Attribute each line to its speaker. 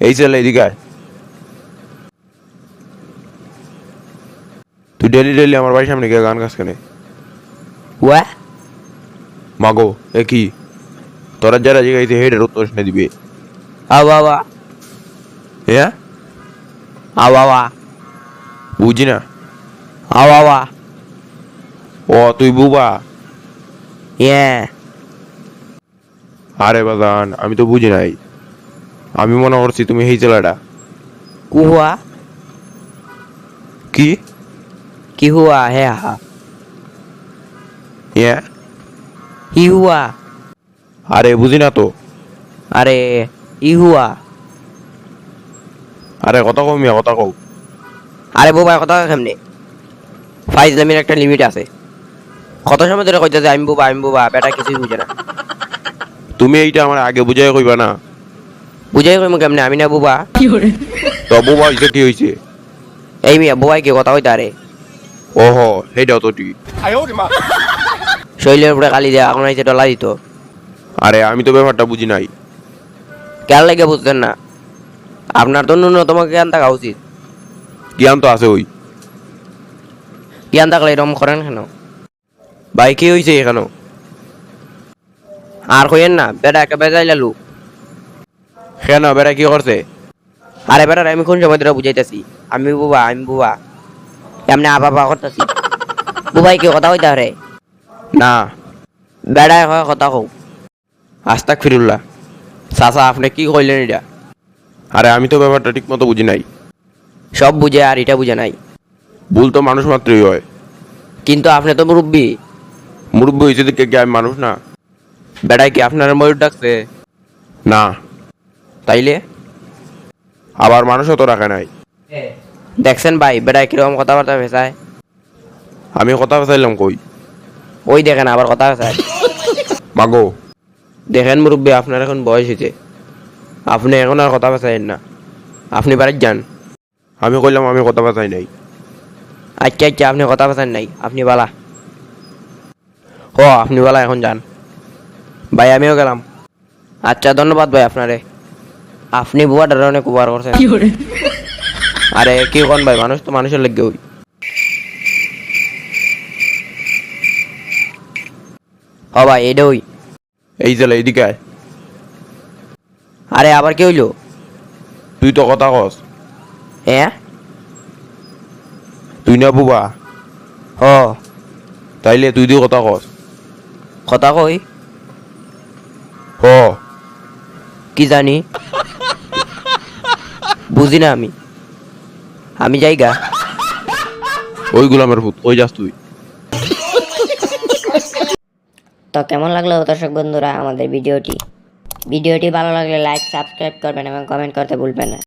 Speaker 1: এই ছেলে এদিকে আয়। তুই ডেলি ডেলি আমার বাড়ির সামনে গিয়ে গান গাছ কেনে?
Speaker 2: ওয়া?
Speaker 1: মাগো এ কি? তোরা যারা জিগাইছে হেডের উত্তর শুনে দিবে।
Speaker 2: আওয়া আওয়া
Speaker 1: হ্যাঁ
Speaker 2: আওয়া আওয়া
Speaker 1: বুঝি না।
Speaker 2: আওয়া আওয়া
Speaker 1: ও তুই বুবা?
Speaker 2: ইয়ে
Speaker 1: আরে বাদান আমি তো বুঝি নাই। আমি মনে করছি তুমি এই ছেলেটা
Speaker 2: কুহুয়া।
Speaker 1: কি?
Speaker 2: কি হুয়া হে হা
Speaker 1: হ্যাঁ।
Speaker 2: হি হুয়া
Speaker 1: আরে বুঝি না তো।
Speaker 2: আরে ই হুয়া
Speaker 1: আরে কথা কও মিয়া কথা কও।
Speaker 2: আরে বোবা কথা কেমনে? ফাইজলামির একটা লিমিট আছে। কত সময় ধরে কইতেছে আমি বোবা আমি বোবা বেটা কিছুই বুঝে না।
Speaker 1: তুমি এইটা আমার আগে বুঝাই কইবা না।
Speaker 2: বুঝাই কইমু কেমনে? আমি না বোবা।
Speaker 1: তো বুবা হইছে কি হইছে?
Speaker 2: এই মিয়া বোবাই কি কথা কইতা রে?
Speaker 1: ওহো সেইটাও তো ঠিক।
Speaker 2: শৈলের উপরে কালি দেয়া এখন আইছে ডলা দিত।
Speaker 1: আরে আমি তো ব্যাপারটা বুঝি নাই।
Speaker 2: কেন লাগে বুঝতেন না? আপনার তো ন্যূনতম জ্ঞান থাকা উচিত।
Speaker 1: জ্ঞান তো আছে ওই।
Speaker 2: জ্ঞান থাকলে এরকম করেন কেন?
Speaker 1: ভাই কি হইছে এখানে
Speaker 2: আর কইেন না বেটা একটা বেজাই লালু
Speaker 1: কেন বেড়া কি করছে?
Speaker 2: আরে বেটা আমি কোন সময় ধরে বুঝাইতেছি? আমি বুবা আমি বুবা। এমনি আপা পা করতেছি। বুবাই কি কথা কইতা রে?
Speaker 1: না।
Speaker 2: বেড়াই কয় কথা কও।
Speaker 1: আস্তাক ফিরুল্লাহ
Speaker 2: চাচা আপনি কি কইলেন এটা?
Speaker 1: আরে আমি তো ব্যাপারটা ঠিক মতো বুঝি নাই।
Speaker 2: সব বুঝে আর এটা বুঝে নাই।
Speaker 1: ভুল তো মানুষ মাত্রই হয়।
Speaker 2: কিন্তু আপনি তো মুরব্বী।
Speaker 1: মুরব্বী হয়েছে দেখে কি আমি মানুষ না।
Speaker 2: বেড়াই কি আপনার ময়ূর ডাকছে?
Speaker 1: না।
Speaker 2: তাইলে?
Speaker 1: আবার মানুষও তো রাখে নাই।
Speaker 2: দেখছেন ভাই বেড়াই কীরকম কথাবার্তা ভেসায়
Speaker 1: আমি কথা চাইলাম কই?
Speaker 2: ওই দেখেন আবার কথা ভেসায়
Speaker 1: মাগো।
Speaker 2: দেখেন মুরব্বী আপনার এখন বয়স হয়েছে আপনি এখন আর কথা ভেসাইন না। আপনি বাড়ির যান।
Speaker 1: আমি কইলাম আমি কথা চাই নাই।
Speaker 2: আচ্ছা আচ্ছা আপনি কথা বলছেন নাই। আপনি বালা। ও আপনি বালা এখন যান। ভাই আমিও গেলাম। আচ্ছা ধন্যবাদ ভাই আপনারে। আপনি বুয়াটার অনেক উপকার করছেন। আরে কি কোন ভাই? মানুষ তো মানুষের লেগে ওই। হ ভাই এটা ওই।
Speaker 1: এই ছেলে এইদিকে আয়।
Speaker 2: আরে আবার কি হইল?
Speaker 1: তুই তো কথা কস।
Speaker 2: হ্যাঁ
Speaker 1: তুই না বুবা?
Speaker 2: হ।
Speaker 1: তাইলে তুই দিয়ে কথা কস।
Speaker 2: কথা কই?
Speaker 1: হ।
Speaker 2: কি জানি? বুঝি না আমি। আমি যাই গা
Speaker 1: ওই গুলামের ভূত ওই যাস তুই।
Speaker 3: তো কেমন লাগল দর্শক বন্ধুরা আমাদের ভিডিওটি? ভিডিওটি ভালো লাগলে লাইক সাবস্ক্রাইব করবেন এবং কমেন্ট করতে ভুলবেন না।